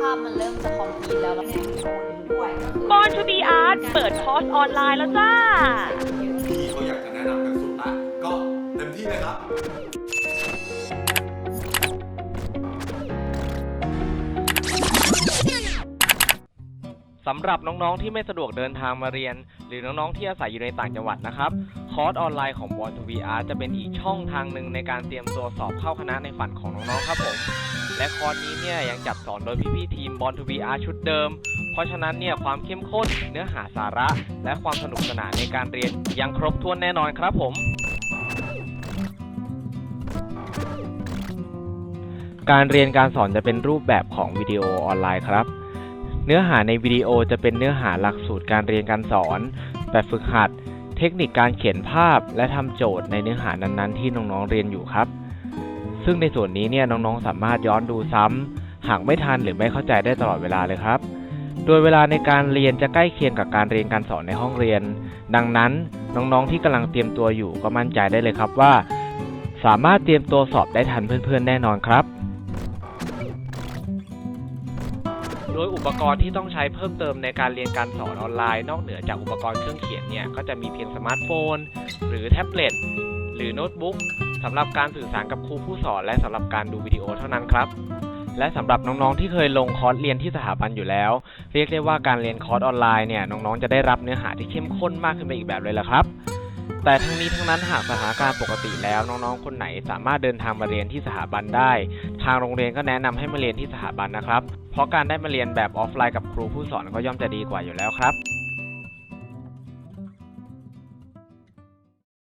ภาพมันเริ่มจะคอมพลีทแล้วแล้วบอลทูบีอาร์ตเปิดคอร์สออนไลน์แล้วจ้าพี่เขาอยากจะแนะนำกันสุดละก็เต็มที่เลยครับ สำหรับน้องๆ ที่ไม่สะดวกเดินทางมาเรียน หรือน้องๆ ที่อาศัยอยู่ในต่างจังหวัดนะครับ คอร์สออนไลน์ของ Born to VR จะเป็นอีกช่องทางหนึ่งในการเตรียมตัวสอบเข้าคณะในฝันของน้องๆ ครับผม และคอร์นี้เนี่ยยังจัดสอนโดยพี่ๆทีม Born to VR ชุดเดิม เพราะฉะนั้นเนี่ยความเข้มข้นเนื้อหาสาระ และความสนุกสนานในการเรียนยังครบถ้วนแน่นอนครับผม การเรียนการสอนจะเป็นรูปแบบของวิดีโอออนไลน์ครับ เนื้อหาในวิดีโอจะเป็นเนื้อหาหลักสูตรการเรียนการสอน แบบฝึกหัด เทคนิคการเขียนภาพ และทำโจทย์ในเนื้อหานั้นๆ ที่น้องๆเรียนอยู่ครับ ซึ่งในส่วนนี้เนี่ยน้องๆสามารถย้อนดูซ้ำหากไม่ทันหรือไม่เข้าใจได้ตลอดเวลาเลยครับ โดยเวลาในการเรียนจะใกล้เคียงกับการเรียนการสอนในห้องเรียน ดังนั้นน้องๆที่กำลังเตรียมตัวอยู่ก็มั่นใจได้เลยครับว่า สามารถเตรียมตัวสอบได้ทันเพื่อนๆแน่นอนครับโดยอุปกรณ์ที่ต้องใช้เพิ่มเติมในการเรียนการสอนออนไลน์ นอกเหนือจากอุปกรณ์เครื่องเขียนเนี่ยก็จะมีเพียงสมาร์ทโฟน หรือแท็บเล็ตหรือโน้ตบุ๊ก สำหรับการสื่อสารกับครูผู้สอน และสำหรับการดูวิดีโอเท่านั้นครับ และสำหรับน้องๆที่เคยลงคอร์สเรียนที่สถาบันอยู่แล้ว เรียกได้ว่าการเรียนคอร์สออนไลน์เนี่ยน้องๆจะได้รับเนื้อหาที่เข้มข้นมากขึ้นไปอีกแบบเลยละครับแต่ทั้งนี้ทั้งนั้นหากสถานการณ์ปกติแล้วน้องๆ คนไหนสามารถเดินทางมาเรียนที่สถาบันได้ ทางโรงเรียนก็แนะนำให้มาเรียนที่สถาบันนะครับ เพราะการได้มาเรียนแบบออฟไลน์กับครูผู้สอนก็ย่อมจะดีกว่าอยู่แล้วครับ